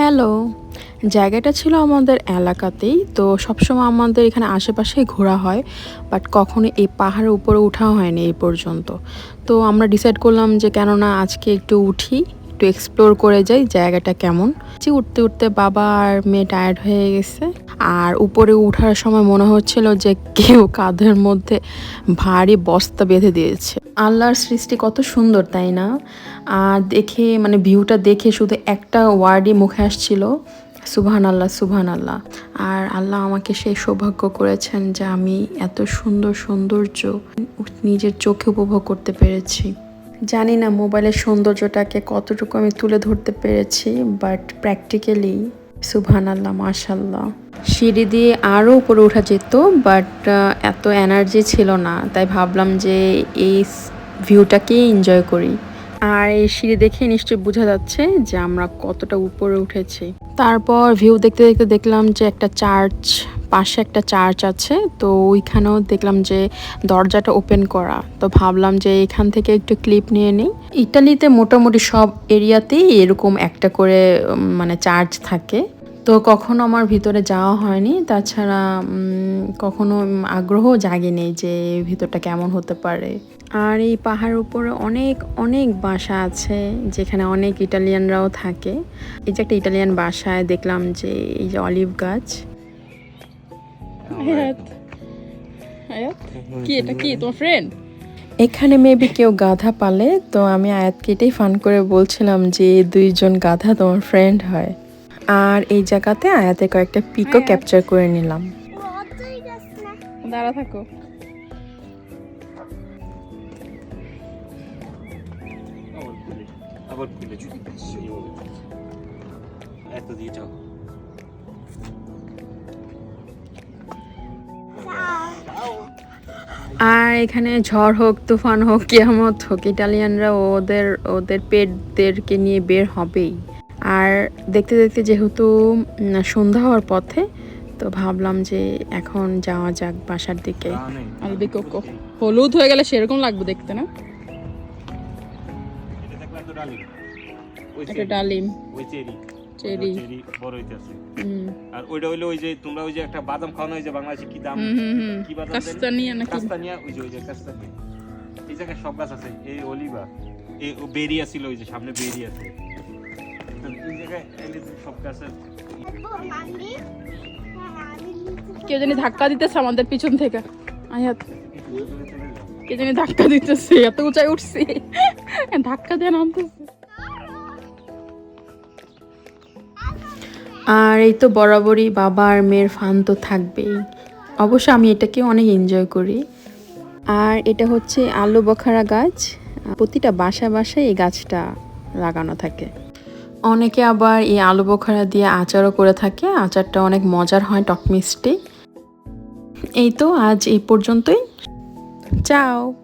Hello জায়গাটা ছিল আমাদের এলাকাতেই, তো সবসময় আমাদের এখানে আশেপাশেই ঘোরা হয় বাট কখনো এই পাহাড়ের উপরে ওঠা হয়নি এই পর্যন্ত। তো আমরা ডিসাইড করলাম যে কেননা আজকে একটু উঠি, একটু এক্সপ্লোর করে যাই জায়গাটা কেমন। যে উঠতে উঠতে বাবা আর মেয়ে টায়ার্ড হয়ে গেছে, আর উপরে ওঠার সময় মনে হচ্ছিল যে কেউ কাঁধের মধ্যে ভারী বস্তা বেঁধে দিয়েছে। আল্লাহর সৃষ্টি কত সুন্দর, তাই না? আর দেখে মানে ভিউটা দেখে শুধু একটা ওয়ার্ডই মুখে আসছিল সুবহান আল্লাহ সুবহান আল্লাহ আর আল্লাহ আমাকে সেই সৌভাগ্য করেছেন যে আমি এত সুন্দর সৌন্দর্য নিজের চোখে উপভোগ করতে পেরেছি। জানি না মোবাইলের সৌন্দর্যটাকে কতটুকু আমি তুলে ধরতে পেরেছি বাট প্র্যাকটিক্যালি সুবহান আল্লাহ মাশাল্লাহ সিঁড়ি দিয়ে আরও উপরে ওঠা যেত, বাট এত এনার্জি ছিল না। তাই ভাবলাম যে এই ভিউটাকেই এনজয় করি। আর এই সিঁড়ি দেখে নিশ্চয়ই বোঝা যাচ্ছে যে আমরা কতটা উপরে উঠেছি। তারপর ভিউ দেখতে দেখতে দেখলাম যে একটা চার্চ পাশে একটা চার্চ আছে, তো ওইখানেও দেখলাম যে দরজাটা ওপেন করা। তো ভাবলাম যে এখান থেকে একটু ক্লিপ নিয়ে নিই। ইটালিতে মোটামুটি সব এরিয়াতেই এরকম একটা করে মানে চার্চ থাকে। তো কখনো আমার ভিতরে যাওয়া হয়নি। তাছাড়া কখনো আগ্রহ জাগেনি যে ভিতরটা কেমন হতে পারে। আর এই পাহাড়ের উপরে অনেক অনেক বাসা আছে, যেখানে অনেক ইটালিয়ানরাও থাকে। এই যে একটা ইটালিয়ান বাসায় দেখলাম যে এই যে অলিভ গাছ। আয়াত? আয়াত কি এটা কি তোমার ফ্রেন্ড এখানে মেবি কেউ গাধা পালে তো আমি আয়াতকে এটাই ফান করে বলছিলাম যে দুইজন গাধা তোমার ফ্রেন্ড হয়। আর এই জায়গাতে আয়াতে কয়েকটা পিকও ক্যাপচার করে নিলাম। দাঁড়া থাকো। আবার খুলে খুলে এত দিয়ে যাও। আর এখানে ঝড় হোক তুফান হোক কিয়ামত হোক ইটালিয়ানরা ওদের ওদের পেটদেরকে নিয়ে বের হবেই। আর দেখতে দেখতে যেহেতু সন্ধ্যা হওয়ার পথে তো ভাবলাম যে এখন যাওয়া যাক বাসার দিকে। আলবি কোকো। হলুদ হয়ে গেলে সেরকম লাগবে দেখতে না? এটা দেখলাম তো ডালিম। ওই একটা চেরি। ডালিম। ওই চেরি। বড় হইতেছে। আর ওইটা হইল ওই যে তোমরা ওই যে একটা বাদাম খাওয়ানো হয় যে বাংলাদেশে কি দাম? কি বাদাম কাস্তানিয়া নাকি? কাস্তানিয়া ওই যে ওই যে কাস্তানিয়া। এই জায়গায় সব গাছ আছে। এই অলিভা এই ও বেরি আছিল ওই যে সামনে বেরি আছে। কেউ জানি ধাক্কা দিতেছে আমাদের পিছন থেকে। আয়াত কে জানি ধাক্কা দিতেছে এত উঁচাই উঠছে। ধাক্কা দিয়ে নামতেছে। আর এই তো বরাবরই বাবা আর মেয়ের ফান তো থাকবেই। অবশ্য আমি এটাকে অনেক এনজয় করি। আর এটা হচ্ছে আলু বখারা গাছ। প্রতিটা বাসা বাসায় এই গাছটা লাগানো থাকে। অনেকে আবার এই আলু বখারা দিয়ে আচারও করে থাকে। আচারটা অনেক মজার হয়, টক মিষ্টি। এই তো আজ এই পর্যন্তই। চাও।